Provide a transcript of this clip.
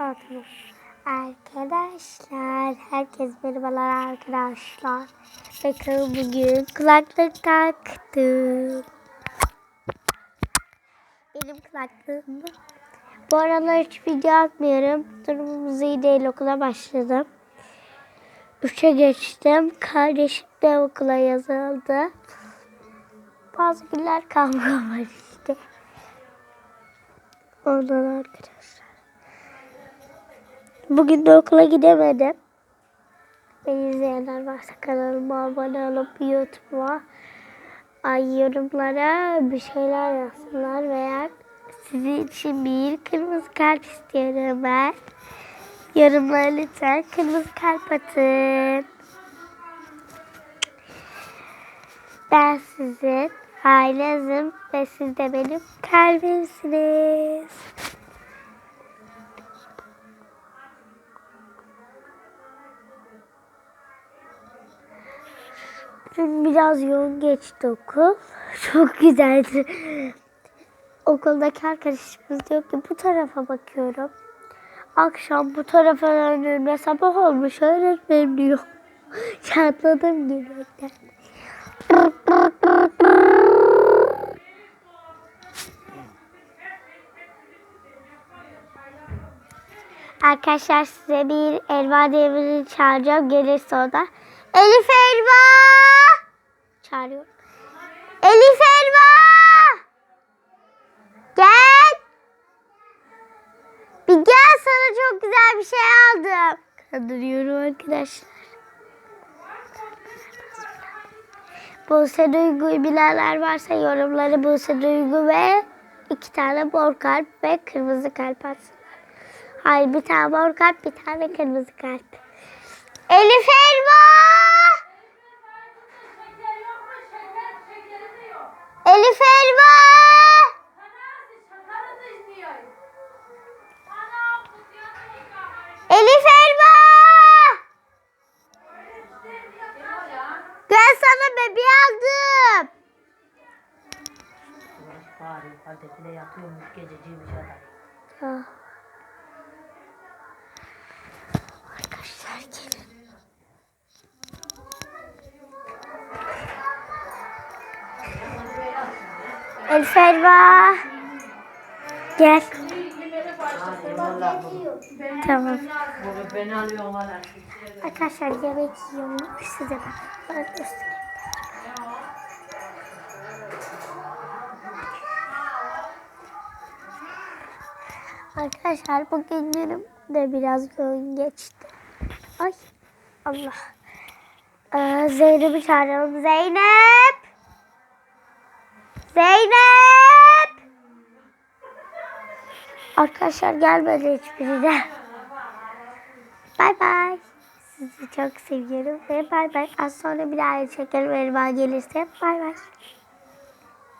Hatırlıyorum. Arkadaşlar, herkes merhabalar arkadaşlar. Bakın bugün kulaklık taktım. Benim kulaklığım. Bu aralar hiç video atmıyorum. Durumumuz iyi değil okula başladım. Üçe geçtim. Kardeşim de okula yazıldı. Bazı günler kavga var işte. Ondan arkadaşlar. Bugün de okula gidemedim. Beni izleyenler varsa kanalıma abone olup YouTube'a ay yorumlara bir şeyler yazsınlar veya sizin için bir kırmızı kalp istiyorum ben. Yorumlara lütfen kırmızı kalp atın. Ben sizin ailenizim ve siz de benim kalbimsiniz. Dün biraz yoğun geçti okul. Çok güzeldi. Okuldaki arkadaşımız diyor ki bu tarafa bakıyorum. Akşam bu tarafa döndüğümde sabah olmuş öğretmenim diyor. Çatladım gülmekten. Arkadaşlar size bir elma devrini çağıracağım. Gelirse o da. Elif elma! Çağırıyorum. Elif elma! Gel! Bir gel sana çok güzel bir şey aldım. Kandırıyorum arkadaşlar. Buse Duygu'yu bilenler varsa yorumları Buse Duygu ve iki tane mor kalp ve kırmızı kalp atsın. Hayır bir tane mor kalp bir tane kırmızı kalp. Elif Elma! Ben sana bebeği aldım. Bari halde yatıyormuş bir şey adam. Ah. Arkadaşlar gelin. Elif Elma. Gel. Tamam. Bu beni alıyor valla. Arkadaşlar yemek yiyorum. Size bak. Bana göstereyim. Arkadaşlar bugün günüm de biraz yoğun geçti. Ay Allah. Ee, Zeynep'i çağıralım. Zeynep! Zeynep! Arkadaşlar gelmedi hiçbiri de. Bay bay. Sizi çok seviyorum ve bay bay. Az sonra bir daha çekelim elma gelirse. Bay bay.